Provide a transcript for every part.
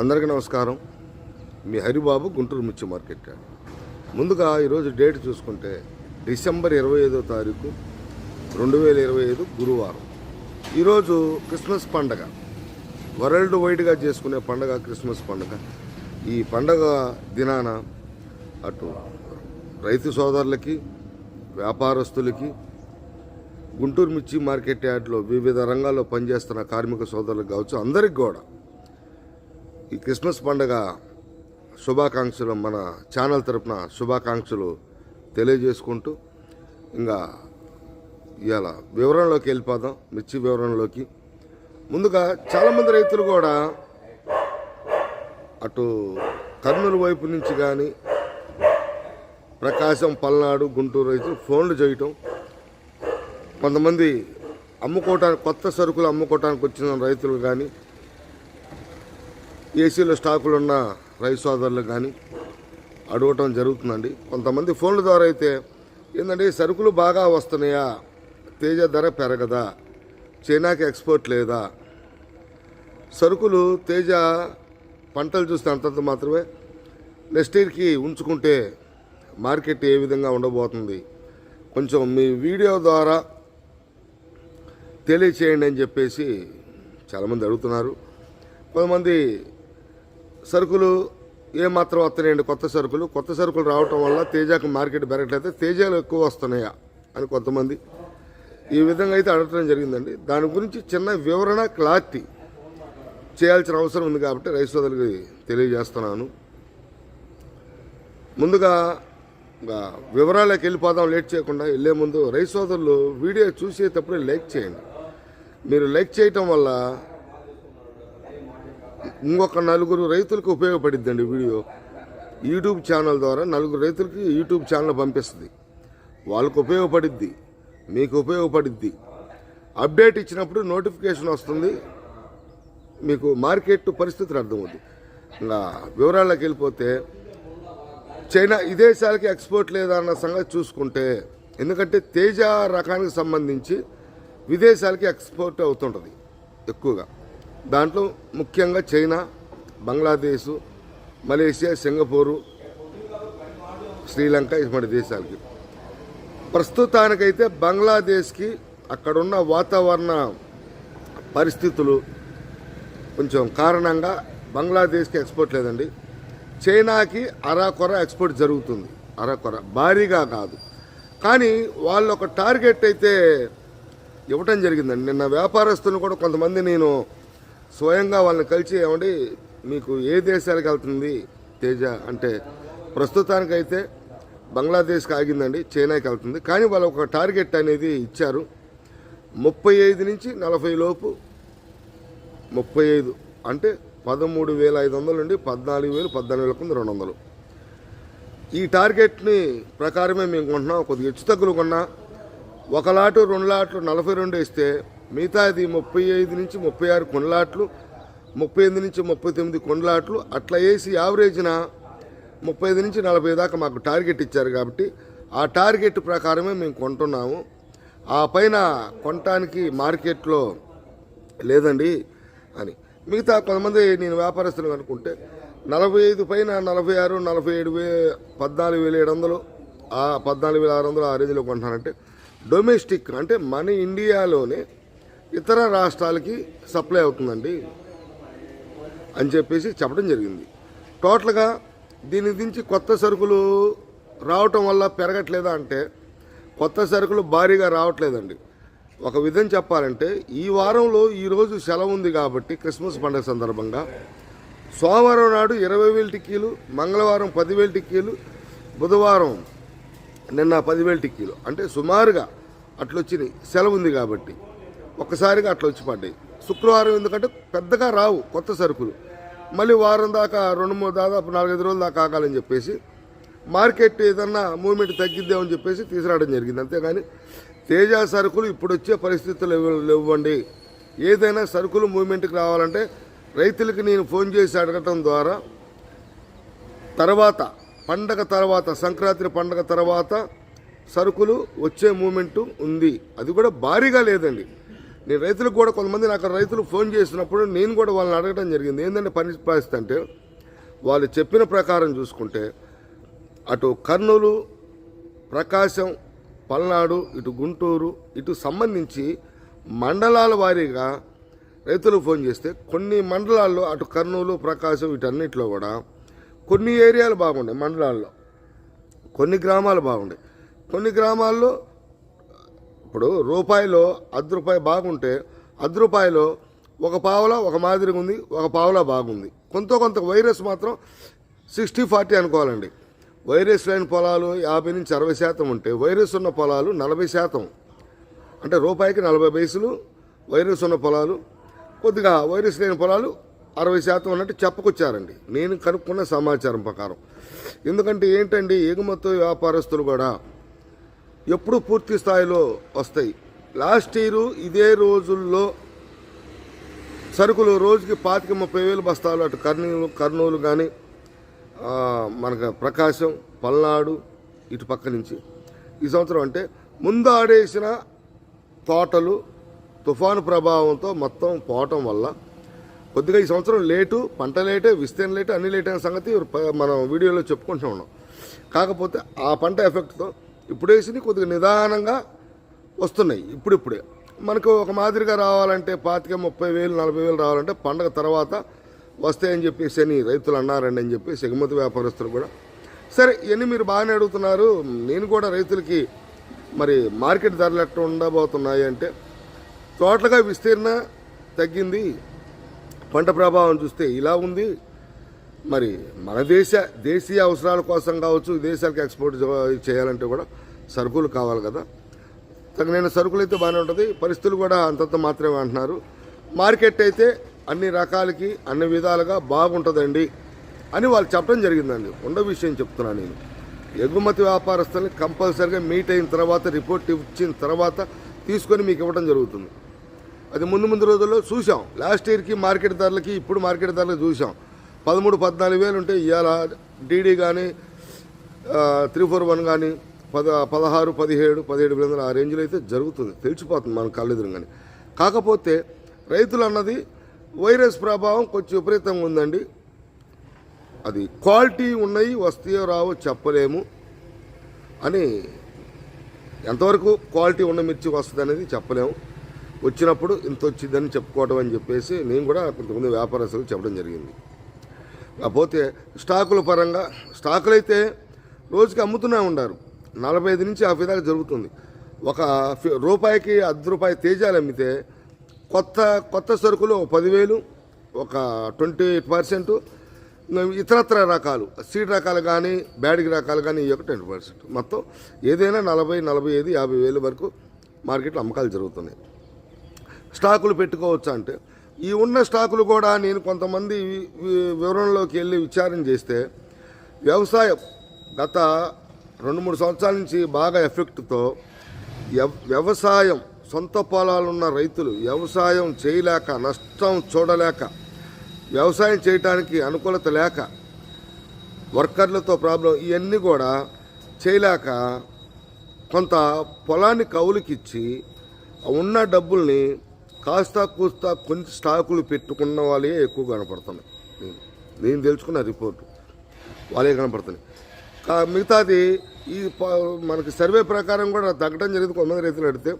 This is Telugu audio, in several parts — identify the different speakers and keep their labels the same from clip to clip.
Speaker 1: అందరికీ నమస్కారం. మీ హరిబాబు గుంటూరు మిర్చి మార్కెట్ యార్డ్ ముందుగా ఈరోజు డేట్ చూసుకుంటే డిసెంబర్ ఇరవై ఐదో తారీఖు రెండు వేల ఇరవై ఐదు గురువారం. ఈరోజు క్రిస్మస్ పండగ. వరల్డ్ వైడ్గా చేసుకునే పండగ క్రిస్మస్ పండగ. ఈ పండగ దినాన అటు రైతు సోదరులకి వ్యాపారస్తులకి గుంటూరు మిర్చి మార్కెట్ యార్డ్లో వివిధ రంగాల్లో పనిచేస్తున్న కార్మిక సోదరులకు కావచ్చు అందరికి కూడా ఈ క్రిస్మస్ పండగ శుభాకాంక్షలు మన ఛానల్ తరపున శుభాకాంక్షలు తెలియజేసుకుంటూ ఇంకా ఇవాళ వివరంలోకి వెళ్ళిపోదాం మిర్చి వివరంలోకి ముందుగా చాలామంది రైతులు కూడా అటు కర్నూలు వైపు నుంచి కానీ ప్రకాశం పల్నాడు గుంటూరు రైతులు ఫోన్లు చేయటం. కొంతమంది అమ్ముకోవటానికి కొత్త సరుకులు అమ్ముకోవటానికి వచ్చిన రైతులు కానీ ఏసీలో స్టాకులు ఉన్న రైతు సోదరులు కానీ అడగటం జరుగుతుందండి. కొంతమంది ఫోన్ల ద్వారా అయితే ఏంటంటే సరుకులు బాగా వస్తున్నాయా? తేజ ధర పెరగదా? చైనాకి ఎక్స్పోర్ట్ లేదా? సరుకులు తేజ పంటలు చూస్తే అంతంత మాత్రమే నెక్స్ట్ ఇయర్కి ఉంచుకుంటే మార్కెట్ ఏ విధంగా ఉండబోతుంది? కొంచెం మీ వీడియో ద్వారా తెలియచేయండి అని చెప్పేసి చాలామంది అడుగుతున్నారు. కొంతమంది సరుకులు ఏమాత్రం వస్తున్నాయండి? కొత్త సరుకులు. కొత్త సరుకులు రావటం వల్ల తేజాకు మార్కెట్ పెరగట్లయితే తేజాలు ఎక్కువ వస్తున్నాయా అని కొంతమంది ఈ విధంగా అయితే అడగటం జరిగిందండి. దాని గురించి చిన్న వివరణ క్లారిటీ చేయాల్సిన అవసరం ఉంది కాబట్టి రైతు సోదరులకి తెలియజేస్తున్నాను. ముందుగా వివరాలకు వెళ్ళిపోదాం లేట్ చేయకుండా వెళ్ళే ముందు రైతు సోదరులు వీడియో చూసేటప్పుడే లైక్ చేయండి. మీరు లైక్ చేయటం వల్ల ఇంకొక నలుగురు రైతులకు ఉపయోగపడిద్దండి వీడియో. యూట్యూబ్ ఛానల్ ద్వారా నలుగురు రైతులకి యూట్యూబ్ ఛానల్ పంపిస్తుంది. వాళ్ళకు ఉపయోగపడిద్ది. మీకు ఉపయోగపడిద్ది. అప్డేట్ ఇచ్చినప్పుడు నోటిఫికేషన్ వస్తుంది. మీకు మార్కెట్ పరిస్థితులు అర్థమవుతుంది ఇంకా వివరాల్లోకి వెళ్ళిపోతే చైనా విదేశాలకి ఎక్స్పోర్ట్ లేదా అన్న సంగతి చూసుకుంటే ఎందుకంటే తేజ రకానికి సంబంధించి విదేశాలకి ఎక్స్పోర్ట్ అవుతుంటుంది ఎక్కువగా. దాంట్లో ముఖ్యంగా China Bangladesh Malaysia Singapore Sri Lanka ఇటువంటి దేశాలకి. ప్రస్తుతానికైతే బంగ్లాదేశ్కి అక్కడున్న వాతావరణ పరిస్థితులు కొంచెం కారణంగా బంగ్లాదేశ్కి ఎక్స్పోర్ట్ లేదండి. చైనాకి అరాకొర ఎక్స్పోర్ట్ జరుగుతుంది. అరాకొర భారీగా కాదు. కానీ వాళ్ళు ఒక టార్గెట్ అయితే ఇవ్వటం జరిగిందండి. నిన్న వ్యాపారస్తులను కూడా కొంతమంది నేను స్వయంగా వాళ్ళని కలిసి ఏమండి మీకు ఏ దేశాలకు వెళ్తుంది తేజ? అంటే ప్రస్తుతానికైతే బంగ్లాదేశ్కి ఆగిందండి చైనాకి వెళ్తుంది. కానీ వాళ్ళు ఒక టార్గెట్ అనేది ఇచ్చారు. ముప్పై ఐదు నుంచి నలభై లోపు ముప్పై ఐదు అంటే పదమూడు వేల ఐదు వందల నుండి పద్నాలుగు వేలు పద్నాలుగు వేల కింద రెండు వందలు. ఈ టార్గెట్ని ప్రకారమే మేము కొంటున్నాం కొద్దిగా హెచ్చు తగ్గులు కొన్నా. ఒక లాటు రెండు లాట్లు నలభై రెండు ఇస్తే మిగతాది ముప్పై ఐదు నుంచి ముప్పై ఆరు కొండలాట్లు ముప్పై ఎనిమిది నుంచి ముప్పై తొమ్మిది కొండలాట్లు అట్లా వేసి యావరేజ్న ముప్పై ఐదు నుంచి నలభై దాకా మాకు టార్గెట్ ఇచ్చారు కాబట్టి ఆ టార్గెట్ ప్రకారమే మేము కొంటున్నాము. ఆ పైన కొనటానికి మార్కెట్లో లేదండి అని. మిగతా కొంతమంది నేను వ్యాపారస్తులు అనుకుంటే నలభై ఐదు పైన నలభై ఆరు నలభై ఏడు వే పద్నాలుగు వేల ఏడు వందలు ఆ పద్నాలుగు వేల ఆరు వందలు ఆ రేంజ్లో కొంటున్నానంటే డొమెస్టిక్ అంటే మన ఇండియాలోనే ఇతర రాష్ట్రాలకి సప్లై అవుతుందండి అని చెప్పేసి చెప్పడం జరిగింది. టోటల్గా దీని నుంచి కొత్త సరుకులు రావటం వల్ల పెరగట్లేదా అంటే కొత్త సరుకులు భారీగా రావట్లేదండి. ఒక విధం చెప్పాలంటే ఈ వారంలో ఈరోజు సెలవు ఉంది కాబట్టి క్రిస్మస్ పండుగ సందర్భంగా సోమవారం నాడు ఇరవై వేల టిక్కీలు మంగళవారం పదివేల టిక్కీలు బుధవారం నిన్న పదివేల టిక్కీలు. అంటే సుమారుగా అట్లొచ్చినాయి. సెలవు ఉంది కాబట్టి. ఒక్కసారిగా అట్లా వచ్చి పడ్డాయి. శుక్రవారం ఎందుకంటే పెద్దగా రావు కొత్త సరుకులు. మళ్ళీ వారం దాకా రెండు మూడు దాదాపు నాలుగైదు రోజుల దాకా ఆగాలని చెప్పేసి మార్కెట్ ఏదన్నా మూమెంట్ తగ్గిద్దామని చెప్పేసి తీసుకురావడం జరిగింది. అంతేగాని తేజ సరుకులు ఇప్పుడు వచ్చే పరిస్థితులు ఇవ్వండి ఏదైనా సరుకులు మూమెంట్కి రావాలంటే రైతులకి నేను ఫోన్ చేసి అడగటం ద్వారా తర్వాత పండగ తర్వాత సంక్రాంతి పండగ తర్వాత సరుకులు వచ్చే మూమెంటు ఉంది. అది కూడా భారీగా లేదండి. నేను రైతులకు కూడా కొంతమంది నాకు రైతులు ఫోన్ చేసినప్పుడు నేను కూడా వాళ్ళని అడగడం జరిగింది. ఏంటంటే పని పరిస్థితి అంటే వాళ్ళు చెప్పిన ప్రకారం చూసుకుంటే అటు కర్నూలు ప్రకాశం పల్నాడు ఇటు గుంటూరు ఇటు సంబంధించి మండలాల వారీగా రైతులు ఫోన్ చేస్తే కొన్ని మండలాల్లో అటు కర్నూలు ప్రకాశం వీటన్నిటిలో కూడా కొన్ని ఏరియాలు బాగుండే మండలాల్లో. కొన్ని గ్రామాలు బాగుండే. కొన్ని గ్రామాల్లో ఇప్పుడు రూపాయిలో అర్ధ రూపాయి బాగుంటే అర్ధ రూపాయిలో ఒక పావలా ఒక మాదిరిగా ఉంది ఒక పావలా బాగుంది. కొంత కొంత వైరస్ మాత్రం సిక్స్టీ ఫార్టీ అనుకోవాలండి. వైరస్ లేని పొలాలు యాభై నుంచి అరవై శాతం ఉంటే వైరస్ ఉన్న పొలాలు నలభై శాతం. అంటే రూపాయికి నలభై పైసలు వైరస్ ఉన్న పొలాలు కొద్దిగా వైరస్ లేని పొలాలు అరవై శాతం అన్నట్టు చెప్పుకొచ్చారండి. నేను కనుక్కున్న సమాచారం ప్రకారం. ఎందుకంటే ఏంటండి ఎగుమతి వ్యాపారస్తులు కూడా ఎప్పుడు పూర్తి స్థాయిలో వస్తాయి. లాస్ట్ ఇయర్ ఇదే రోజుల్లో సరుకులు రోజుకి పాతిక ముప్పై వేలు బస్తాలు అటు కర్నూలు కర్నూలు కానీ మనకు ప్రకాశం పల్నాడు ఇటు పక్క నుంచి. ఈ సంవత్సరం అంటే ముందు ఆడేసిన తోటలు తుఫాను ప్రభావంతో మొత్తం పోవటం వల్ల కొద్దిగా ఈ సంవత్సరం లేటు పంట లేటే విస్తీర్ణ లేటు అన్ని లేట్ అయిన సంగతి మనం వీడియోలో చెప్పుకుంటూ ఉన్నాం. కాకపోతే ఆ పంట ఎఫెక్ట్తో ఇప్పుడు వేసి కొద్దిగా నిదానంగా వస్తున్నాయి ఇప్పుడిప్పుడే. మనకు ఒక మాదిరిగా రావాలంటే పాతిక ముప్పై వేలు నలభై వేలు రావాలంటే పండగ తర్వాత వస్తాయని చెప్పేసి అని రైతులు అన్నారండి అని చెప్పి ఎగుమతి వ్యాపారస్తులు కూడా. సరే ఇవన్నీ మీరు బాగానే అడుగుతున్నారు. నేను కూడా రైతులకి మరి మార్కెట్ ధరలు ఎట్లా ఉండబోతున్నాయి అంటే తోటలుగా విస్తీర్ణ తగ్గింది. పంట ప్రభావం చూస్తే ఇలా ఉంది. మరి మన దేశ దేశీయ అవసరాల కోసం కావచ్చు దేశాలకు ఎక్స్పోర్ట్ చేయాలంటే కూడా సరుకులు కావాలి కదా. తగిన సరుకులు అయితే బాగానే ఉంటుంది. పరిస్థితులు కూడా అంతంత మాత్రమే అంటున్నారు. మార్కెట్ అయితే అన్ని రకాలకి అన్ని విధాలుగా బాగుంటుందండి అని వాళ్ళు చెప్పడం జరిగిందండి. ఉండ విషయం చెప్తున్నాను నేను. ఎగుమతి వ్యాపారస్తుల్ని కంపల్సరిగా మీట్ అయిన తర్వాత రిపోర్ట్ ఇచ్చిన తర్వాత తీసుకొని మీకు ఇవ్వడం జరుగుతుంది. అది ముందు ముందు రోజుల్లో చూసాం లాస్ట్ ఇయర్కి మార్కెట్ ధరలకి ఇప్పుడు మార్కెట్ ధరలు చూసాం పదమూడు పద్నాలుగు వేలు ఉంటే ఇవాళ డీడీ కానీ త్రీ ఫోర్ వన్ కానీ పద పదహారు పదిహేడు పదిహేడు వందల ఆ రేంజ్లో అయితే జరుగుతుంది. తెలిసిపోతుంది మన కళ్ళెదురు కానీ కాకపోతే రైతులు అన్నది వైరస్ ప్రభావం కొంచెం విపరీతంగా ఉందండి. అది క్వాలిటీ ఉన్నాయి వస్తాయో రావో చెప్పలేము. అని ఎంతవరకు క్వాలిటీ ఉన్న మిర్చి వస్తుంది అనేది చెప్పలేము. వచ్చినప్పుడు ఇంత వచ్చిందని చెప్పుకోవడం అని చెప్పేసి నేను కూడా కొంతమంది వ్యాపారస్తులకు చెప్పడం జరిగింది. కాకపోతే స్టాకుల పరంగా స్టాకులు అయితే రోజుకి అమ్ముతూనే ఉన్నారు నలభై ఐదు నుంచి యాభై దాకా జరుగుతుంది. ఒక రూపాయికి అర్ధ రూపాయి తేజాలు అమ్మితే కొత్త కొత్త సరుకులు ఒక పదివేలు ఒక ట్వంటీ పర్సెంట్ ఇతరత్ర రకాలు సీడ్ రకాలు కానీ బ్యాడిగి రకాలు కానీ ఈ యొక్క ట్వంటీ పర్సెంట్. మొత్తం ఏదైనా నలభై నలభై ఐదు యాభై వేలు వరకు మార్కెట్లో అమ్మకాలు జరుగుతున్నాయి. స్టాకులు పెట్టుకోవచ్చు అంటే ఈ ఉన్న స్టాకులు కూడా నేను కొంతమంది వివరంలోకి వివరణలోకి వెళ్ళి విచారణ చేస్తే వ్యవసాయం గత రెండు మూడు సంవత్సరాల నుంచి బాగా ఎఫెక్ట్తో వ్యవసాయం సొంత పొలాలు ఉన్న రైతులు వ్యవసాయం చేయలేక నష్టం చూడలేక వ్యవసాయం చేయటానికి అనుకూలత లేక వర్కర్లతో ప్రాబ్లం ఇవన్నీ కూడా చేయలేక కొంత పొలాన్ని కౌలుకిచ్చి ఉన్న డబ్బుల్ని కాస్త కూస్త కొన్ని స్టాకులు పెట్టుకున్న వాళ్ళే ఎక్కువ కనపడుతున్నాయి. నేను నేను తెలుసుకున్న రిపోర్టు వాళ్ళే కనపడుతున్నాయి. కా మిగతాది ఈ మనకి సర్వే ప్రకారం కూడా తగ్గడం జరిగింది కొంతమంది రైతులు అడిగితే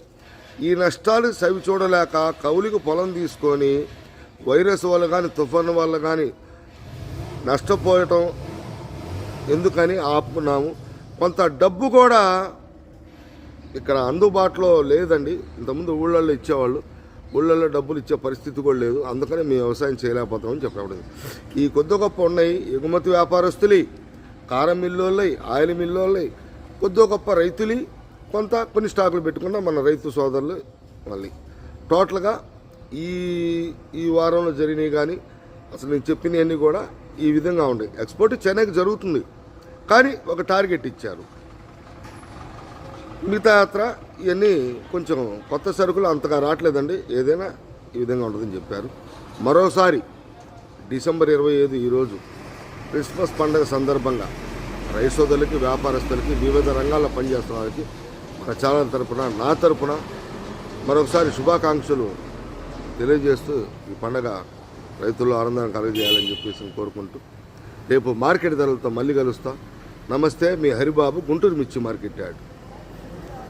Speaker 1: ఈ నష్టాలు సవి చూడలేక కౌలికి పొలం తీసుకొని వైరస్ వల్ల కానీ తుఫాను వల్ల కానీ నష్టపోయటం ఎందుకని ఆపుకున్నాము. కొంత డబ్బు కూడా ఇక్కడ అందుబాటులో లేదండి. ఇంతకుముందు ఊళ్ళల్లో ఇచ్చేవాళ్ళు. ఊళ్ళల్లో డబ్బులు ఇచ్చే పరిస్థితి కూడా లేదు. అందుకనే మేము వ్యవసాయం చేయలేకపోతామని చెప్పడం ఈ కొద్ది గొప్ప ఉన్నాయి. ఎగుమతి వ్యాపారస్తులు కారం మిల్లోళ్ళై ఆయిల్ మిల్లోళ్ళై కొద్ది గొప్ప రైతులు కొంత కొన్ని స్టాకులు పెట్టుకున్న మన రైతు సోదరులు మళ్ళీ. టోటల్గా ఈ ఈ వారంలో జరిగినవి కానీ అసలు నేను చెప్పినవన్నీ కూడా ఈ విధంగా ఉన్నాయి. ఎక్స్పోర్ట్ చైనాకి జరుగుతుంది. కానీ ఒక టార్గెట్ ఇచ్చారు. మిగతా యాత్ర ఇవన్నీ కొంచెం కొత్త సరుకులు అంతగా రావట్లేదండి. ఏదైనా ఈ విధంగా ఉంటుందని చెప్పారు. మరోసారి డిసెంబర్ ఇరవై ఐదు ఈరోజు క్రిస్మస్ పండుగ సందర్భంగా రైసోదలకి వ్యాపారస్తులకి వివిధ రంగాల్లో పనిచేస్తున్న వారికి మన ఛానల్ తరపున నా తరపున మరొకసారి శుభాకాంక్షలు తెలియజేస్తూ ఈ పండగ రైతుల్లో ఆనందాన్ని కలగజేయాలని చెప్పేసి కోరుకుంటూ రేపు మార్కెట్ ధరలతో మళ్ళీ కలుస్తా. నమస్తే మీ హరిబాబు గుంటూరు మిర్చి మార్కెట్ యార్డ్.